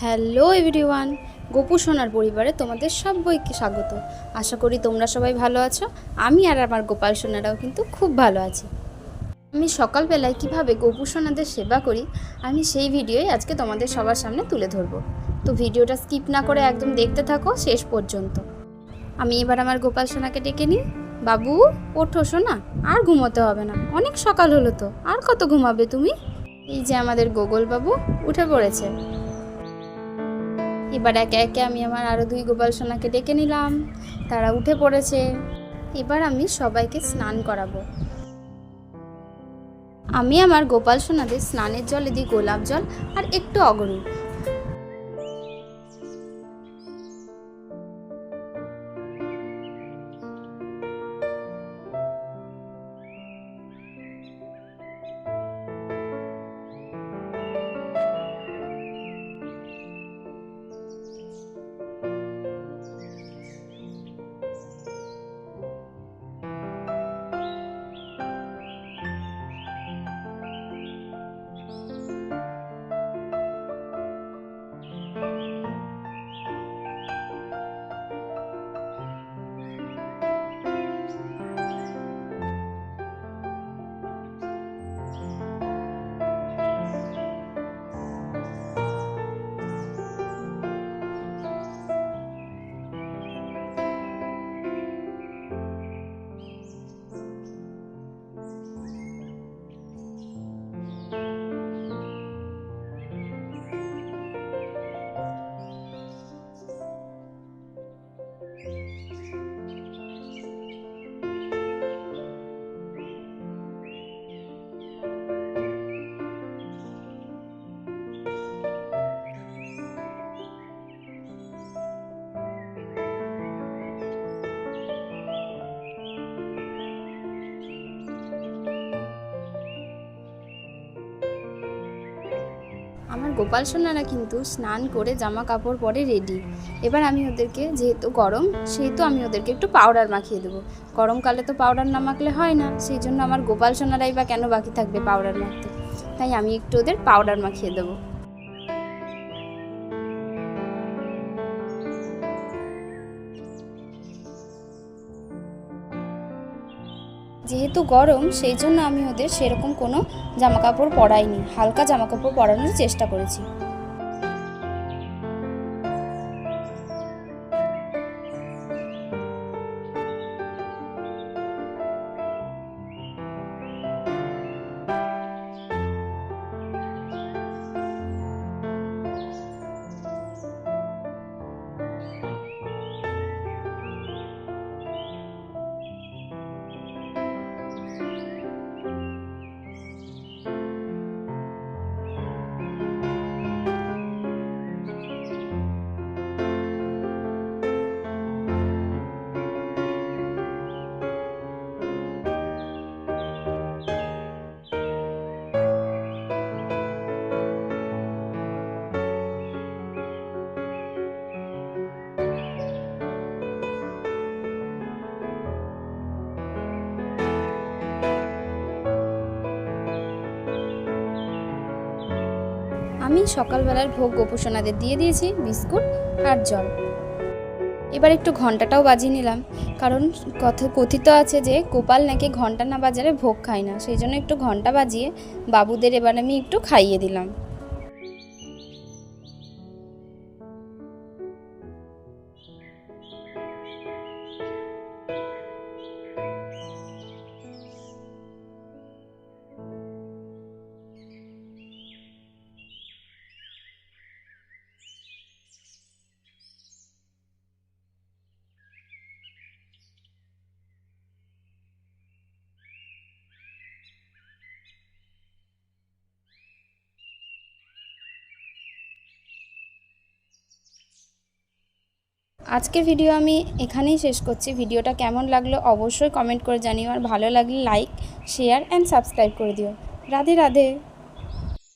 Hello everyone, Gopu সোনার পরিবারে তোমাদের সবাইকে স্বাগত। আশা করি তোমরা সবাই ভালো আছো। আমি আর আমার গোপাল সোনারাও কিন্তু খুব ভালো আছি। আমি সকালবেলায় কীভাবে গোপু সোনাদের সেবা করি, আমি সেই ভিডিওই আজকে তোমাদের সবার সামনে তুলে ধরবো। তো ভিডিওটা স্কিপ না করে একদম দেখতে থাকো শেষ পর্যন্ত। আমি এবার আমার গোপাল সোনাকে ডেকে নিই। বাবু, ওঠো সোনা, আর ঘুমোতে হবে না। অনেক সকাল হলো তো, আর কত ঘুমাবে তুমি? এই যে আমাদের গোগল বাবু উঠে পড়েছে। এবার একে একে আমি আমার আরও দুই গোপাল সোনাকে ডেকে নিলাম। তারা উঠে পড়েছে। এবার আমি সবাইকে স্নান করাবো। আমি আমার গোপাল সোনাদের স্নানের জলে দিই গোলাপ জল আর একটু অগরু আমার গোপাল সোনারা কিন্তু স্নান করে জামা কাপড় পরে রেডি এবার আমি ওদেরকে, যেহেতু গরম, সেহেতু আমি ওদেরকে একটু পাউডার মাখিয়ে দেবো। গরমকালে তো পাউডার না মাখলে হয় না, সেই জন্য আমার গোপাল সোনারাই বা কেন বাকি থাকবে পাউডার মাখতে? তাই আমি একটু ওদের পাউডার মাখিয়ে দেবো। যেহেতু গরম, সেই জন্য আমি ওদের সেরকম কোনো জামাকাপড় পরাইনি। হালকা জামাকাপড় পরানোর চেষ্টা করেছি। আমি সকালবেলার ভোগ গোপোষণাদের দিয়ে দিয়েছি, বিস্কুট আর জল। এবার একটু ঘন্টাটাও বাজিয়ে নিলাম, কারণ কথা কথিত আছে যে গোপাল নাকি ঘণ্টা না বাজারে ভোগ খায় না। সেই জন্য একটু ঘণ্টা বাজিয়ে বাবুদের এবার আমি একটু খাইয়ে দিলাম। আজকে ভিডিও আমি এখানেই শেষ করছি। ভিডিওটা কেমন লাগল অবশ্যই কমেন্ট করে জানিও। আর ভালো লাগলে লাইক শেয়ার অ্যান্ড সাবস্ক্রাইব করে দিও। রাধে রাধে।